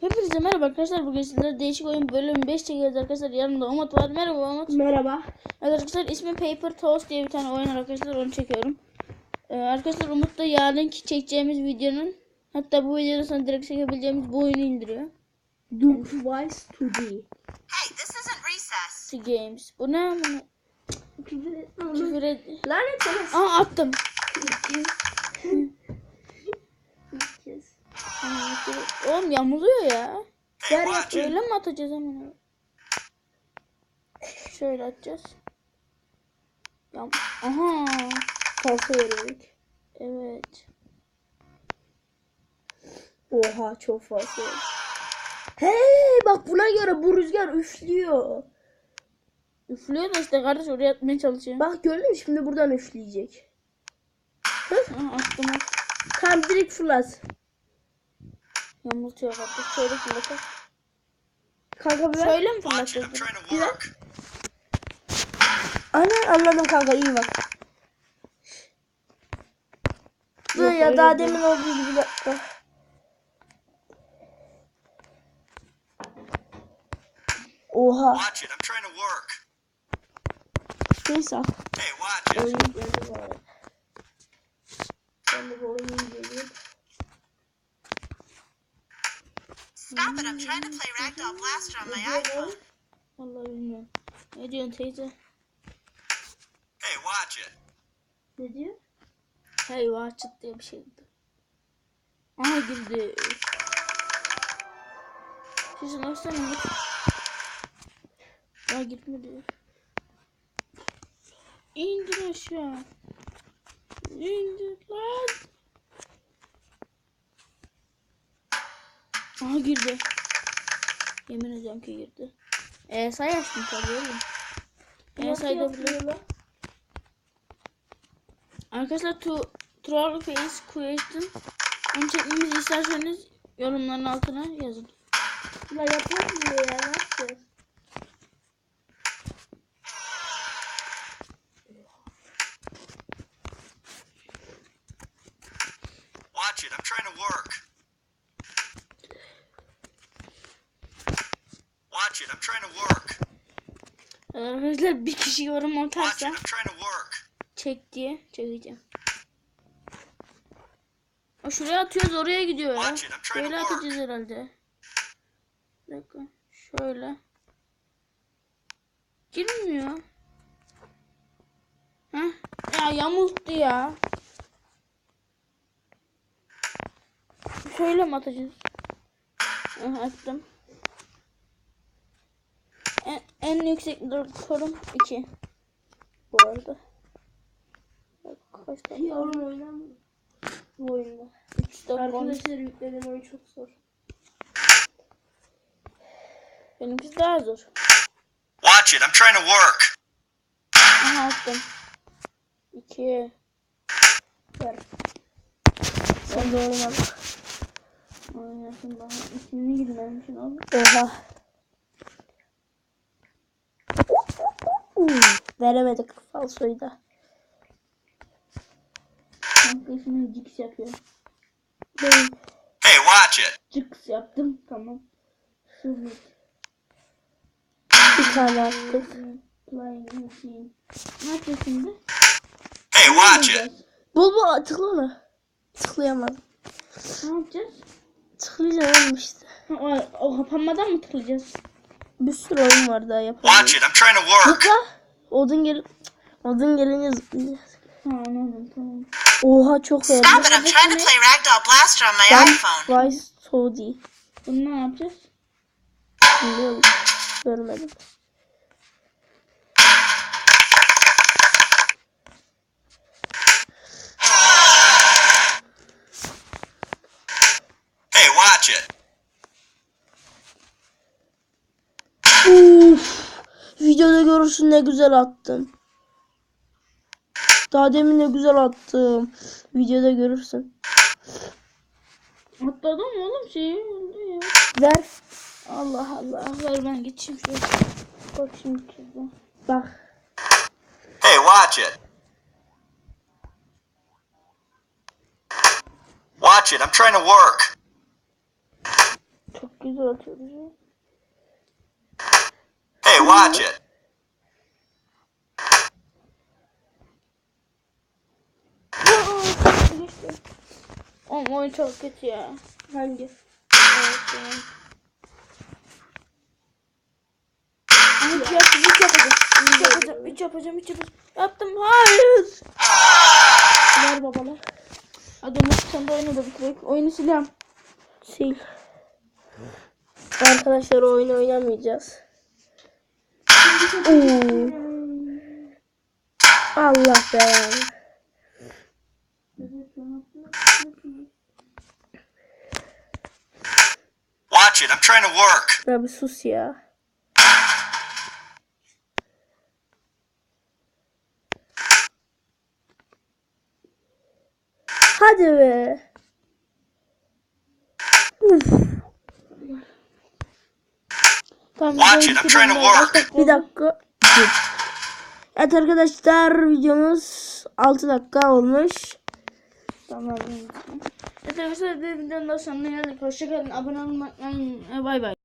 Hepinize merhaba arkadaşlar. Bugün sizlere değişik oyun bölüm 5 çekiyoruz arkadaşlar. Yanımda Umut var. Merhaba Umut. Merhaba. Evet arkadaşlar ismi Paper Toast diye bir tane oyun arkadaşlar. Onu çekiyorum. Ee, arkadaşlar Umut da yarınki çekeceğimiz videonun hatta bu videodan sonra direkt çekebileceğimiz bu oyunu indiriyor. Do twice to be. Hey, this isn't recess. The Games. Bu ne? Bu ne? Küfür et. Lanet olası. Aa attım. Oğlum yamuluyor ya. Ver yapayım. Öyle mi atacağız hemen? Şöyle atacağız. Yam Aha. Falso veriyoruz. Evet. Oha çok fazla. Hey bak buna göre bu rüzgar üflüyor. Üflüyor da işte kardeş oraya atmaya çalışıyor. Bak gördün mü şimdi buradan üfleyecek. Aha, attım. Tamam direkt fırlat. Yamultuyor kardeş. Şöyle fırlatak. Kanka bir ver. Şöyle mi to work. Ana anladım kanka iyi bak. Dur Yok, ya daha değil. demin olduğu gibi dakika. Oha. Watch it, I'm trying to work. Neyse. Hey, watch it. Bari. Ben de bu oyunu Stop it, I'm trying to play Ragdoll Blaster on my iPhone. Vallahi bilmiyorum. Ne diyorsun teyze? Hey, watch it. Ne diyor? Hey watch it diye bir şeydi. Aha girdi. Sizin açsana mı? Ya gitmedi. İndir aşağı. İndir lan. Aha girdi. Yemin ediyorum ki girdi. E say açtım tabii oğlum. E sayda yapıyor bile. lan? Arkadaşlar to Troll Face Question onu çekmemizi isterseniz yorumların altına yazın. Ulan yapamıyor ya ne yapacağız? Watch it, I'm trying to work. Watch it, I'm trying to work. Arkadaşlar bir kişi yorum atarsa çek diye çekeceğim. O şuraya atıyoruz oraya gidiyor ya. Böyle atacağız herhalde. Bir dakika. Şöyle. Girmiyor. Heh. Ya yamulttu ya. Şöyle mi atacağız? Aha, attım. En, yüksek rekorum 2. Bu arada. Bak, Kaç tane? Yavrum oynamıyor. Bu oyunda. 3 dakika 13. Arkadaşlar yüklenen oyun çok zor. Benimkisi daha zor. Watch it, I'm trying to work. Aha attım. 2. Ver. Sen de oynama. Oynasın daha. İsmini girmemişsin oğlum. Oha. Hmm, veremedik falsoyu da. Kanka ismini Cix yapıyor. Benim. Hey, watch it. Cix yaptım. Tamam. Sıfır. Bir tane attık. Playing machine. Ne yapacağız şimdi? Hey, watch it. Bul bul tıkla ona. Tıklayamadım. Ne yapacağız? Tıklayacağım oğlum işte. O, o kapanmadan mı tıklayacağız? Bir sürü oyun var daha Watch yapalım. it, I'm trying to work. Tıkla. Odun gel Odun gelince zıplayacağız. Ha anladım tamam. Oha çok verdi. Stop it, I'm trying to play Ragdoll Blaster on my iPhone. Vice Sodi. Bunu ne yapacağız? Biliyorum. Görmedim. Hey, watch it. Uf. Videoda görürsün ne güzel attım. Daha demin ne güzel attım. Videoda görürsün. Atladım oğlum şeyi. Ver. Allah Allah. Ver ben geçeyim şöyle. Bak şimdi şurada. Bak. Hey, watch it. Watch it, I'm trying to work. Çok güzel atıyoruz. Hey, watch it. Geçti. Oğlum oyun çok kötü ya. Hangi? Evet, tamam. Üç yaptım, üç yapacağım. Üç yapacağım, üç yapacağım, üç yapacağım. Yaptım, hayır. Ver babana. Hadi Umut sen de oyunu da bitirek. Oyunu sileyim. Sil. Arkadaşlar oyun oynamayacağız. Oo. Allah be. Watch it. I'm trying to work. Ya bir sus ya. Hadi be. Uf. Tamam, Watch it, I'm trying to work. Bir dakika. Evet arkadaşlar videomuz 6 dakika olmuş. Tamam. Arkadaşlar bir videonun daha sonuna geldik. Hoşçakalın. Abone olmayı unutmayın. Bay bay.